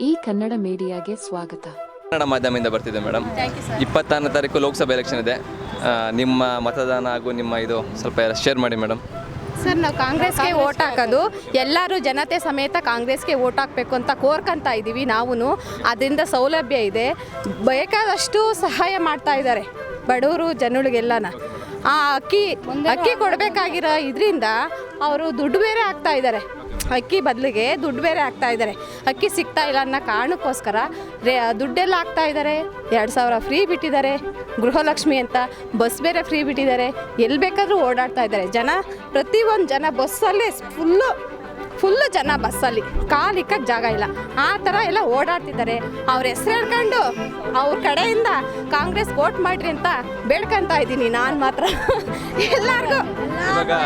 ಈ ಕನ್ನಡ ಮೀಡಿಯಾಗೆ ಸ್ವಾಗತ. ಕನ್ನಡ ಮಾಧ್ಯಮದಿಂದ ಬರ್ತಿದೆ ಮೇಡಮ್ ಇಪ್ಪತ್ತಾರನೇ ತಾರೀಕು ಲೋಕಸಭೆ ಎಲೆಕ್ಷನ್ ಇದೆ. ಆ, ನಿಮ್ಮ ಮತದಾನ ಹಾಗೂ ನಿಮ್ಮ ಇದು ಸ್ವಲ್ಪ ಶೇರ್ ಮಾಡಿ ಮೇಡಮ್ ಸರ್ ನಾವು ಕಾಂಗ್ರೆಸ್ಗೆ ಓಟ್ ಹಾಕೋದು ಎಲ್ಲರೂ ಜನತೆ ಸಮೇತ ಕಾಂಗ್ರೆಸ್ಗೆ ಓಟ್ ಹಾಕಬೇಕು ಅಂತ ಕೋರ್ಕಂತ ಇದ್ದೀವಿ ನಾವು ಅದರಿಂದ ಸೌಲಭ್ಯ ಇದೆ. ಬೇಕಾದಷ್ಟು ಸಹಾಯ ಮಾಡ್ತಾ ಇದ್ದಾರೆ ಬಡವರು ಜನಗಳಿಗೆಲ್ಲನ. ಆ ಅಕ್ಕಿ ಅಕ್ಕಿ ಕೊಡಬೇಕಾಗಿರೋ ಇದರಿಂದ ಅವರು ದುಡ್ಡು ಬೇರೆ ಆಗ್ತಾ ಇದ್ದಾರೆ. ಅಕ್ಕಿ ಬದಲಿಗೆ ದುಡ್ಡು ಬೇರೆ ಆಗ್ತಾ ಇದ್ದಾರೆ. ಅಕ್ಕಿ ಸಿಗ್ತಾ ಇಲ್ಲ ಅನ್ನೋ ಕಾರಣಕ್ಕೋಸ್ಕರ ರೇ ದುಡ್ಡೆಲ್ಲ ಹಾಕ್ತಾ ಇದ್ದಾರೆ. ಎರಡು ಸಾವಿರ ಫ್ರೀ ಬಿಟ್ಟಿದ್ದಾರೆ. ಗೃಹಲಕ್ಷ್ಮಿ ಅಂತ ಬಸ್ ಬೇರೆ ಫ್ರೀ ಬಿಟ್ಟಿದ್ದಾರೆ. ಎಲ್ಲಿ ಬೇಕಾದರೂ ಓಡಾಡ್ತಾ ಇದ್ದಾರೆ. ಜನ, ಪ್ರತಿಯೊಂದು ಜನ ಬಸ್ಸಲ್ಲೇ ಫುಲ್ಲು ಫುಲ್ಲು ಜನ ಬಸ್ಸಲ್ಲಿ. ಕಾಲಿಕ್ಕಕ್ಕೆ ಜಾಗ ಇಲ್ಲ. ಆ ಥರ ಎಲ್ಲ ಓಡಾಡ್ತಿದ್ದಾರೆ. ಅವ್ರ ಹೆಸರು ಹೇಳ್ಕೊಂಡು ಅವ್ರ ಕಡೆಯಿಂದ ಕಾಂಗ್ರೆಸ್ ವೋಟ್ ಮಾಡ್ರಿ ಅಂತ ಬೇಡ್ಕೊಂತ ಇದ್ದೀನಿ ನಾನು ಮಾತ್ರ. ಎಲ್ಲರಿಗೂ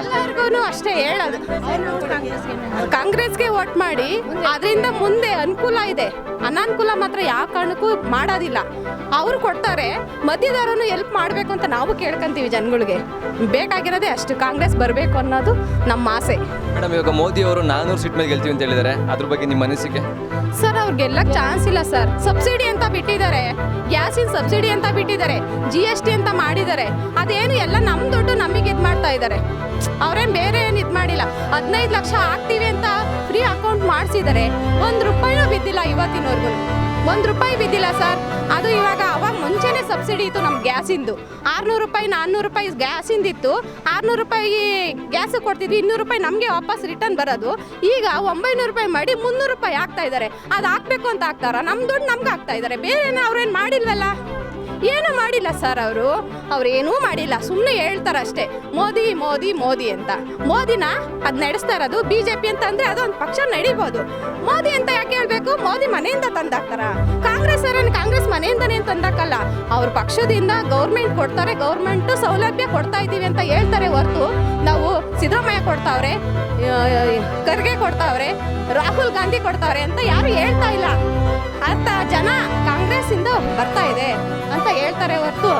ಎಲ್ಲರಿಗೂ ಅಷ್ಟೇ ಹೇಳೋದು. ಕಾಂಗ್ರೆಸ್ಗೆ ವೋಟ್ ಮಾಡಿ ಅದರಿಂದ ಮುಂದೆ ಅನುಕೂಲ ಇದೆ. ಅನಾನುಕೂಲ ಮಾತ್ರ ಯಾವ ಕಾರಣಕ್ಕೂ ಮಾಡೋದಿಲ್ಲ. ಅವರು ಕೊಡ್ತಾರೆ ಮಧ್ಯದವರನ್ನು ಎಲ್ಪ್ ಮಾಡಬೇಕು ಅಂತ ನಾವು ಕೇಳ್ಕೊಂತೀವಿ ಜನಗಳಿಗೆ. ಬೇಕಾಗಿರೋದೇ ಅಷ್ಟು ಕಾಂಗ್ರೆಸ್ ಬರಬೇಕು ಅನ್ನೋದು ನಮ್ಮ ಆಸೆ. ಮೇಡಮ್ ಇವಾಗ ಮೋದಿ ಅವರು ನಾನೂರು ಸೀಟ್ ಮೇಲೆ ಗೆಲ್ತೀವಿ ಅಂತ ಹೇಳಿದ್ದಾರೆ. ಅದ್ರ ಬಗ್ಗೆ ನಿಮ್ಮ ಅನಿಸಿಕೆ? ಸರ್ ಅವ್ರು ಗೆಲ್ಲಕ್ಕೆ ಚಾನ್ಸ್ ಇಲ್ಲ ಸರ್. ಸಬ್ಸಿಡಿ ಅಂತ ಬಿಟ್ಟಿದ್ದಾರೆ. ಗ್ಯಾಸಿನ ಸಬ್ಸಿಡಿ ಅಂತ ಬಿಟ್ಟಿದ್ದಾರೆ. ಜಿ ಎಸ್ ಟಿ ಅಂತ ಮಾಡಿದ್ದಾರೆ. ಅದೇನು ಎಲ್ಲ ನಮ್ಮ ದುಡ್ಡು ನಮಗೆ ಇದು ಮಾಡ್ತಾ ಇದ್ದಾರೆ. ಅವ್ರೇನು ಬೇರೆ ಏನು ಇದು ಮಾಡಿಲ್ಲ. ಹದಿನೈದು ಲಕ್ಷ ಹಾಕ್ತೀವಿ ಅಂತ ಫ್ರೀ ಅಕೌಂಟ್ ಮಾಡಿಸಿದ್ದಾರೆ ಒಂದು ರೂಪಾಯಿನೂ ಬಿದ್ದಿಲ್ಲ ಇವತ್ತಿನವರೆಗೂ ಒಂದು ರೂಪಾಯಿ ಬಿದ್ದಿಲ್ಲ ಸರ್ ಅದು ಇವಾಗ ಅವಾಗ ಮುಂಚೆನೇ ಸಬ್ಸಿಡಿ ಇತ್ತು ನಮ್ಮ ಗ್ಯಾಸಿಂದು. ಆರುನೂರು ರೂಪಾಯಿ ನಾನ್ನೂರು ರೂಪಾಯಿ ಗ್ಯಾಸಿಂದಿತ್ತು. ಆರುನೂರು ರೂಪಾಯಿ ಗ್ಯಾಸ್ ಕೊಡ್ತಿದ್ವಿ, ಇನ್ನೂರು ರೂಪಾಯಿ ನಮಗೆ ವಾಪಸ್ ರಿಟರ್ನ್ ಬರೋದು. ಈಗ ಒಂಬೈನೂರು ರೂಪಾಯಿ ಮಾಡಿ ಮುನ್ನೂರು ರೂಪಾಯಿ ಹಾಕ್ತಾ ಇದ್ದಾರೆ. ಅದು ಹಾಕ್ಬೇಕು ಅಂತ ಹಾಕ್ತಾರ? ನಮ್ಮ ದುಡ್ಡು ನಮ್ಗೆ ಹಾಕ್ತಾ ಇದ್ದಾರೆ. ಬೇರೆ ಅವ್ರೇನು ಮಾಡಿಲ್ವಲ್ಲ? ಏನು ಮಾಡಿಲ್ಲ ಸರ್ ಅವರು. ಅವ್ರು ಏನೂ ಮಾಡಿಲ್ಲ. ಸುಮ್ಮನೆ ಹೇಳ್ತಾರಷ್ಟೇ. ಮೋದಿ ಮೋದಿ ಮೋದಿ ಅಂತ. ಮೋದಿನ ಅದು ನಡೆಸ್ತಾ ಇರೋದು ಬಿ ಜೆ ಪಿ ಅಂತ ಅಂದರೆ ಅದೊಂದು ಪಕ್ಷ ನಡಿಬೋದು. ಮೋದಿ ಅಂತ ಯಾಕೆ ಹೇಳ್ಬೇಕು? ಮೋದಿ ಮನೆಯಿಂದ ತಂದಾಕ್ತಾರ? ಕಾಂಗ್ರೆಸ್ ಅವರನ್ನು ಕಾಂಗ್ರೆಸ್ ಮನೆಯಿಂದನೇ ತಂದಾಕಲ್ಲ. ಅವ್ರ ಪಕ್ಷದಿಂದ ಗೌರ್ಮೆಂಟ್ ಕೊಡ್ತಾರೆ, ಗೌರ್ಮೆಂಟ್ ಸೌಲಭ್ಯ ಕೊಡ್ತಾ ಇದ್ದೀವಿ ಅಂತ ಹೇಳ್ತಾರೆ ಹೊರತು ನಾವು ಸಿದ್ದರಾಮಯ್ಯ ಕೊಡ್ತಾವ್ರೆ ಖರ್ಗೆ ಕೊಡ್ತಾವ್ರೆ, ರಾಹುಲ್ ಗಾಂಧಿ ಕೊಡ್ತಾವ್ರೆ ಅಂತ ಯಾರು ಹೇಳ್ತಾ ಇಲ್ಲ. ಅಂತ ಜನ ಕಾಂಗ್ರೆಸ್ ಇಂದ ಬರ್ತಾ ಇದೆ ಅಂತ ಹೇಳ್ತಾರೆ ಹೊರತು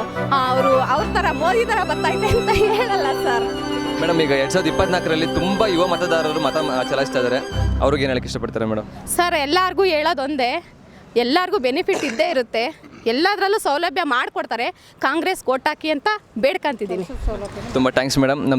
ಅವರು ಅವ್ರ ತರ ಮೋದಿ ತರ ಬರ್ತಾ ಇದೆ ಅಂತ ಹೇಳಲ್ಲ ಸರ್. ಮೇಡಮ್ ಈಗ ಎರಡ್ ಸಾವಿರದ ಇಪ್ಪತ್ನಾಲ್ಕರಲ್ಲಿ ತುಂಬಾ ಯುವ ಮತದಾರರು ಮತ ಚಲಾಯಿಸ್ತಾ ಇದ್ದಾರೆ ಅವ್ರಿಗೆ ಏನು ಹೇಳಕ್ಕೆ ಇಷ್ಟಪಡ್ತಾರೆ ಮೇಡಮ್? ಸರ್ ಎಲ್ಲಾರ್ಗು ಹೇಳೋದೊಂದೇ ಎಲ್ಲರಿಗೂ ಬೆನಿಫಿಟ್ ಇದ್ದೇ ಇರುತ್ತೆ. ಎಲ್ಲದರಲ್ಲೂ ಸೌಲಭ್ಯ ಮಾಡಿಕೊಡ್ತಾರೆ. ಕಾಂಗ್ರೆಸ್ ಹಾಕಿ ಅಂತ ಬೇಡ್ಕಂತಿದ್ದೀನಿ. ತುಂಬ ಥ್ಯಾಂಕ್ಸ್ ಮೇಡಮ್. ನಮ್ಮ